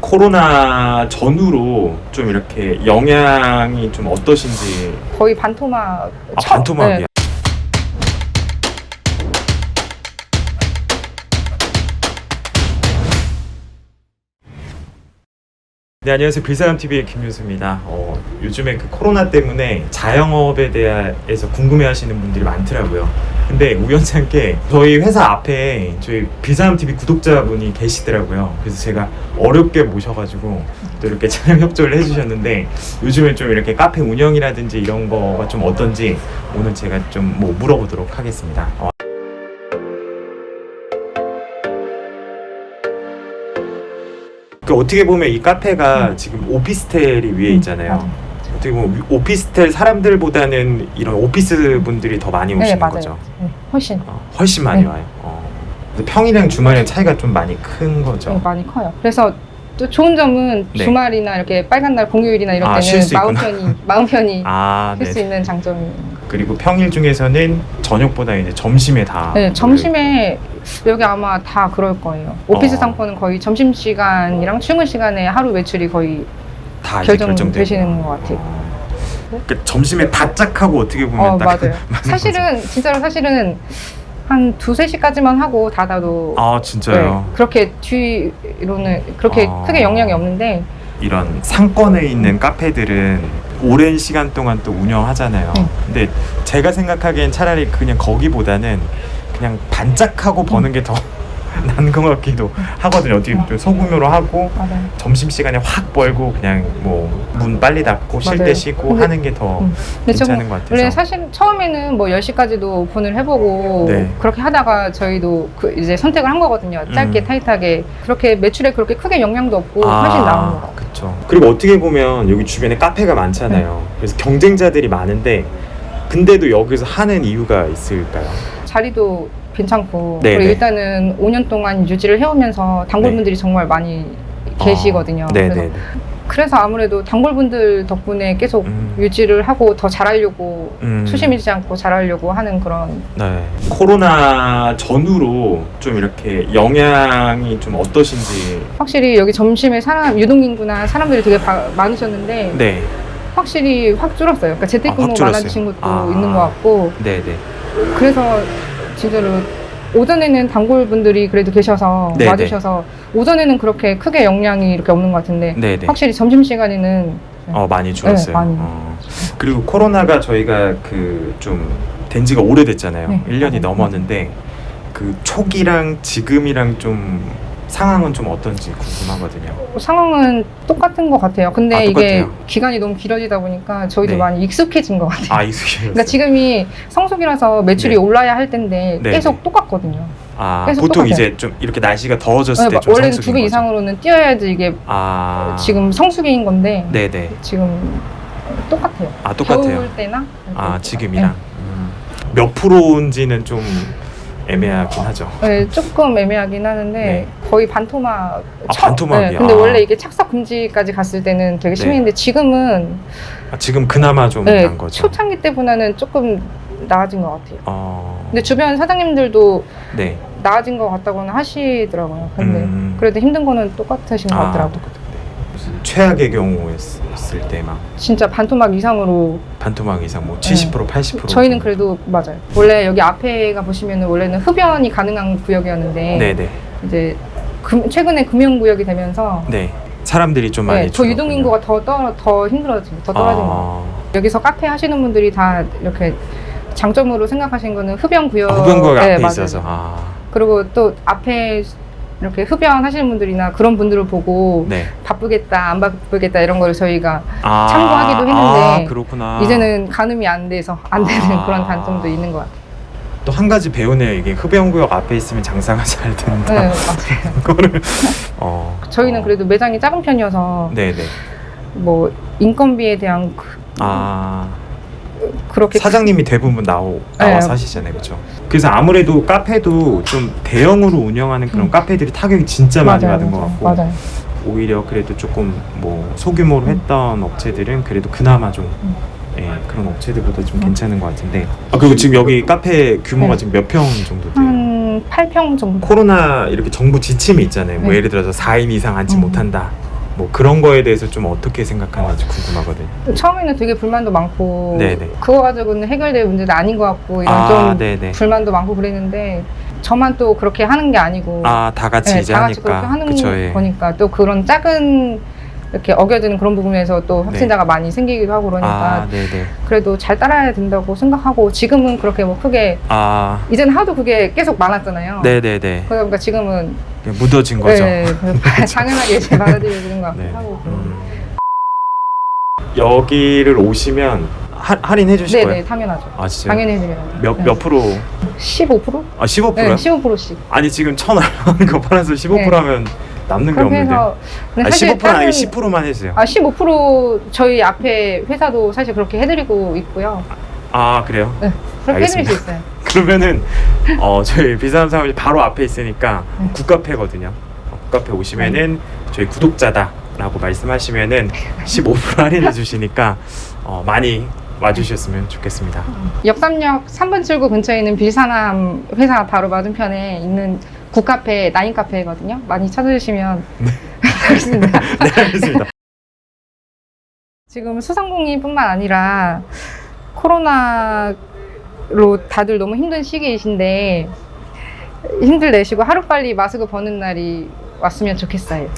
코로나 전후로 좀 이렇게 영향이 좀 어떠신지 거의 반토막. 아, 처- 반토막이야. 네, 네 안녕하세요 빌사람TV의 김윤수입니다 어, 요즘에 그 코로나 때문에 자영업에 대해서 궁금해하시는 분들이 많더라고요 근데 우연찮게 저희 회사 앞에 저희 빌사람TV 구독자분이 계시더라고요. 그래서 제가 어렵게 모셔가지고 또 이렇게 촬영 협조를 해주셨는데 요즘에 좀 이렇게 카페 운영이라든지 이런 거가 좀 어떤지 오늘 제가 좀 뭐 물어보도록 하겠습니다. 어, 그 어떻게 보면 이 카페가 지금 오피스텔이 위에 있잖아요. 어떻게 보면 오피스텔 사람들보다는 이런 오피스 분들이 더 많이 네, 오시는 맞아요. 거죠. 네, 훨씬. 어, 훨씬 많이 네. 와요. 어. 근데 평일이랑 주말이랑 차이가 좀 많이 큰 거죠. 네, 많이 커요. 그래서 또 좋은 점은 네. 주말이나 이렇게 빨간 날 공휴일이나 이럴 아, 쉴 때는 수 마음 있구나. 편히 마음 편히 아, 쉴 네. 수 있는 장점이. 그리고 평일 중에서는 저녁보다 이제 점심에 다. 네, 점심에 여기 아마 다 그럴 거예요. 오피스 어. 상권은 거의 점심 시간이랑 출근 시간에 하루 매출이 거의 다 이제 결정되시는 결정되고. 것 같아요. 어. 그러니까 점심에 다짝하고 어떻게 보면 어 딱 맞아요. 사실은 진짜로 사실은 한 두세 시까지만 하고 닫아도 아 진짜요. 네, 그렇게 뒤로는 그렇게 아. 크게 영향이 없는데 이런 상권에 있는 카페들은 오랜 시간 동안 또 운영하잖아요. 응. 근데 제가 생각하기엔 차라리 그냥 거기보다는 그냥 반짝하고 버는 게 더 나은 것 같기도 하거든요. 어떻게 좀 소규모로 하고 맞아요. 점심 시간에 확 벌고 그냥 뭐 문 빨리 닫고 쉴 때 맞아요. 쉬고 근데- 하는 게 더 음. 근데 괜찮은 것 같아서. 원래 사실 처음에는 뭐 10시까지도 오픈을 해보고 네. 그렇게 하다가 저희도 그 이제 선택을 한 거거든요. 짧게 음. 타이트하게 그렇게 매출에 그렇게 크게 영향도 없고 훨씬 나은 것 같아요. 그렇죠. 그리고 어떻게 보면 여기 주변에 카페가 많잖아요. 네. 그래서 경쟁자들이 많은데 근데도 여기서 하는 이유가 있을까요? 자리도 괜찮고 네, 그리고 네. 일단은 5년 동안 유지를 해오면서 단골분들이 정말 많이 계시거든요. 어, 네, 그래서, 네. 그래서 아무래도 단골분들 덕분에 계속 음. 유지를 하고 더 잘하려고 음. 초심 잃지 않고 잘하려고 하는 그런 네. 코로나 전후로 좀 이렇게 영향이 좀 어떠신지. 확실히 여기 점심에 사람 유동인구나 사람들이 되게 바- 많으셨는데 네. 확실히 확 줄었어요. 그러니까 아, 재택근무 확 줄었어요. 많아지신 것도 아. 있는 것 같고 네, 네. 그래서 진짜로 오전에는 단골 분들이 그래도 계셔서 네, 와주셔서 오전에는 그렇게 크게 영향이 이렇게 없는 것 같은데 네, 네. 확실히 점심 시간에는 어, 많이 줄었어요. 네, 많이. 어. 그리고 코로나가 저희가 그 좀 된 지가 오래됐잖아요. 네, 1년이 맞아요. 넘었는데 그 초기랑 지금이랑 좀 상황은 좀 어떤지 궁금하거든요. 상황은 똑같은 것 같아요. 근데 아, 이게 똑같아요? 기간이 너무 길어지다 보니까 저희도 네. 많이 익숙해진 것 같아요. 아, 익숙해졌어요. 그러니까 지금이 성수기라서 매출이 네. 올라야 할 텐데 네, 계속 네. 똑같거든요. 아, 계속 보통 똑같아요. 이제 좀 이렇게 날씨가 더워졌을 네, 때좀 원래는 성수기인 두배 거죠. 이상으로는 뛰어야지 이게 아. 지금 성수기인 건데 네, 네. 지금 똑같아요. 아, 똑같아요. 겨울 때나 아, 지금이랑 음. 몇 프로인지는 좀 애매하긴 하죠. 네, 네, 조금 애매하긴 하는데 네. 거의 반토막. 아, 반토막이야. 근데 아. 원래 이게 착석 금지까지 갔을 때는 되게 네. 심했는데 지금은 아, 지금 그나마 좀 네, 난 거죠. 초창기 때보다는 조금 나아진 것 같아요. 어. 근데 주변 사장님들도 네. 나아진 것 같다고는 하시더라고요. 근데 음. 그래도 힘든 거는 똑같으신 것 아, 같더라고요. 똑같은데. 최악의 경우였을 때막 진짜 반토막 이상으로 반토막 이상 뭐 70% 80% 네. 저희는 그래도 맞아요. 원래 여기 앞에가 보시면 원래는 흡연이 가능한 구역이었는데 네네 이제 금- 최근에 금융구역이 되면서 네 사람들이 좀 많이 네, 더 줄었군요. 유동 인구가 더, 떨어, 더 떨어진 것 같아요. 아, 여기서 카페 하시는 분들이 다 이렇게 장점으로 생각하신 거는 흡연 구역. 흡연구역 네, 앞에 맞아요. 있어서 아, 그리고 또 앞에 이렇게 흡연 하시는 분들이나 그런 분들을 보고 네. 바쁘겠다, 안 바쁘겠다 이런 걸 저희가 아, 참고하기도 했는데 아, 그렇구나. 이제는 가늠이 안 돼서 안 되는 아. 그런 단점도 있는 것 같아요. 또 한 가지 배우네요. 이게 흡연구역 앞에 있으면 장사가 잘 된다. 네, 맞아요. 그거를 어. 저희는 어. 그래도 매장이 작은 편이어서 네네. 뭐 인건비에 대한 그, 아 그렇게 사장님이 대부분 나오 네. 나와서 하시잖아요, 그렇죠? 그래서 아무래도 카페도 좀 대형으로 운영하는 그런 음. 카페들이 타격이 진짜 많이 맞아요, 받은 것 맞아요. 같고 맞아요. 오히려 그래도 조금 뭐 소규모로 음. 했던 업체들은 그래도 그나마 좀 음. 예, 그런 업체들보다 좀 음. 괜찮은 것 같은데 아 그리고 지금 여기 카페 규모가 네. 지금 몇 평 정도 돼요? 한 8평 정도. 코로나 이렇게 정부 지침이 있잖아요. 뭐 네. 예를 들어서 4인 이상 앉지 음. 못한다. 뭐 그런 거에 대해서 좀 어떻게 생각하는지 궁금하거든요. 처음에는 되게 불만도 많고 네네. 그거 가지고는 해결될 문제는 아닌 것 같고 이런 아, 좀 네네. 불만도 많고 그랬는데 저만 또 그렇게 하는 게 아니고 아, 다 같이 네, 이제 다 같이 하니까. 그렇게 하는 그쵸, 예. 거니까 또 그런 작은 이렇게 어겨지는 그런 부분에서 또 확진자가 많이 생기기도 하고 그러니까 네. 아, 네네. 그래도 잘 따라야 된다고 생각하고 지금은 그렇게 뭐 크게 아, 이제는 하도 그게 계속 많았잖아요. 네네네. 그러다 보니까 지금은 묻어진 거죠. 네, 당연하게 이제 받아들여지는 것 네. 하고 음. 여기를 오시면 할- 할인해 주실 거예요? 당연하죠. 아, 진짜요? 당연히 해드려요. 몇, 네. 몇 프로? 15%? 아, 15%요? 네, 15%씩. 아니, 지금 천 얼마 하는 거 팔아서 15% 네. 하면 남는 게 그렇게 없는데. 해서 근데 아니, 사실 15%는 아니고 다른- 10%만 해주세요. 아, 15% 저희 앞에 회사도 사실 그렇게 해드리고 있고요. 아, 그래요? 네, 그렇게 해드릴 수 알겠습니다. 있어요. 그러면은 어 저희 비싼 사무실 바로 앞에 있으니까 네. 국카페거든요. 어, 국카페 오시면은 저희 구독자다라고 말씀하시면은 15% 할인해 주시니까 어 많이 와주셨으면 좋겠습니다. 역삼역 3번 출구 근처에 있는 빌사남 회사 바로 맞은편에 있는 국카페, 나인카페거든요. 많이 찾아주시면 되겠습니다. 네, 알겠습니다. 지금 수상공인뿐만 아니라 코로나로 다들 너무 힘든 시기이신데 힘들 내시고 하루빨리 마스크 벗는 날이 왔으면 좋겠어요.